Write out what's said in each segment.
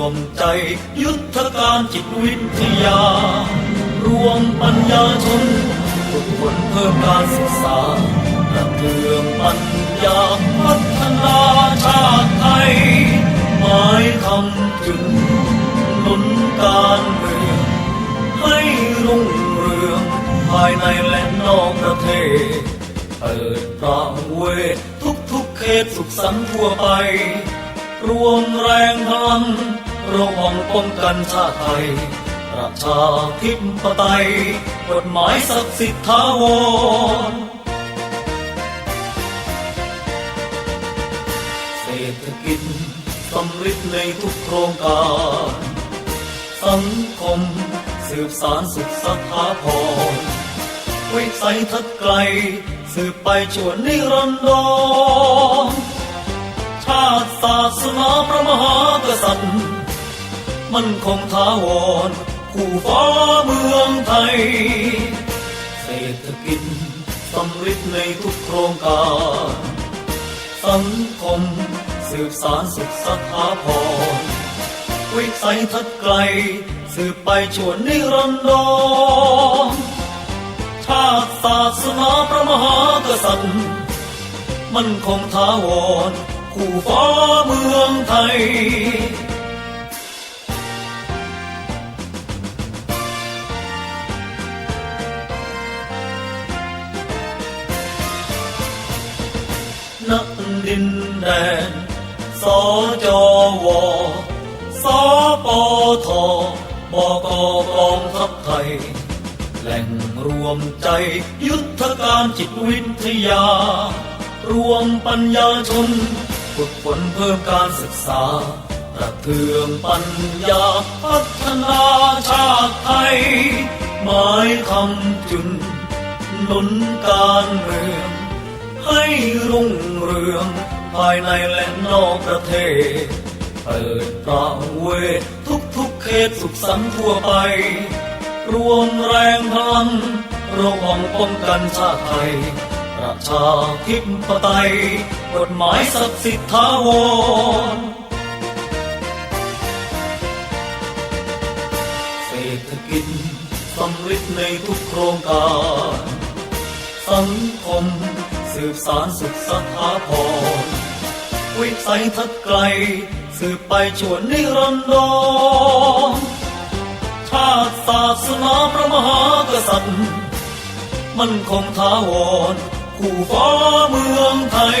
วมใจ ยุทธการจิตวิทยา รวมปัญญาชนฝึกฝนเพิ่มการศึกษากระเทืองปัญญาพัฒนาชาติไทยหมายคำถึงหนุนการเมืองให้รุ่งเรือง ภายในและนอกประเทศ เปิดประเวททุกทุกๆเขตสุขสันต์ทั่วไป รวมแรงพลัง ระวังป้องกันชาติไทย ประชาธิปไตย กฎหมายศักดิ์สิทธิ์ถาวรเศรษฐกิจสำริดในทุกโครงการ สังคมสืบสารสุขสถาพรวิสัยทัศน์ไกล สืบไปชวนนิรันดรชาติศาสนาพระมหากษัตริย์ มันคงท้าวรคู่ฟ้าเมืองไทย เศรษฐกิจสำริดในทุกโครงการ สังคมสืบสารสุขสถาพร วิสัยทัศน์ไกล สืบไปชวนนิรันดรชาติศาสนาพระมหากษัตริย์ มันคงท้าวรคู่ฟ้าเมืองไทย ดินแดน สจว สปทบกกองทัพไทย แหล่งรวมใจยุทธการจิตวิทยา รวมปัญญาชนฝึกฝนเพิ่มการศึกษาประเทืองปัญญาพัฒนาชาติไทย หมายคำจุนหนุนการเมือง ให้รุ่งเรือง ภายในและนอกประเทศ เปิดประเวททุกทุกเขตสุขสันต์ทั่วไป รวมแรงพลังระวังป้องกันชาติไทย ประชาธิปไตย กฎหมายศักดิ์สิทธิ์ถาวรเศรษฐกิจสำริดในทุกโครงการ สังคม สืบสารสุขสถาพรวิสัยทัศน์ไกล สืบไปชวนนิรันดรชาติศาสนาพระมหากษัตริย์ มันคงท้าวรคู่ฟ้าเมืองไทย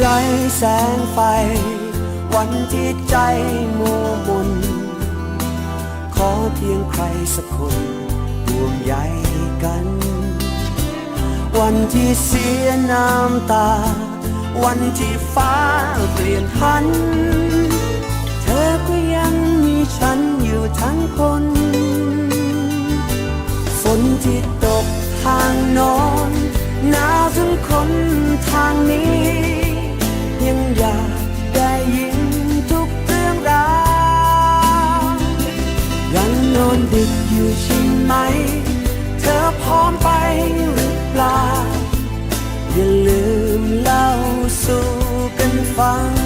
ไรแสงไฟ วันที่ใจมัวมนขอเพียงใครสักคนห่วงใยกัน วันที่เสียน้ำตา วันที่ฟ้าเปลี่ยนพัน เธอก็ยังมีฉันอยู่ทั้งคน ฝนที่ตกทางนอนหนาวทั้งคนทางนี้ ไหม เธอพร้อมไปหรือเปล่า อย่าลืมเล่าสู่กันฟัง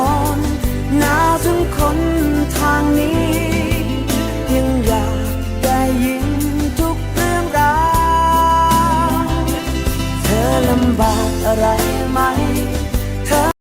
ทุ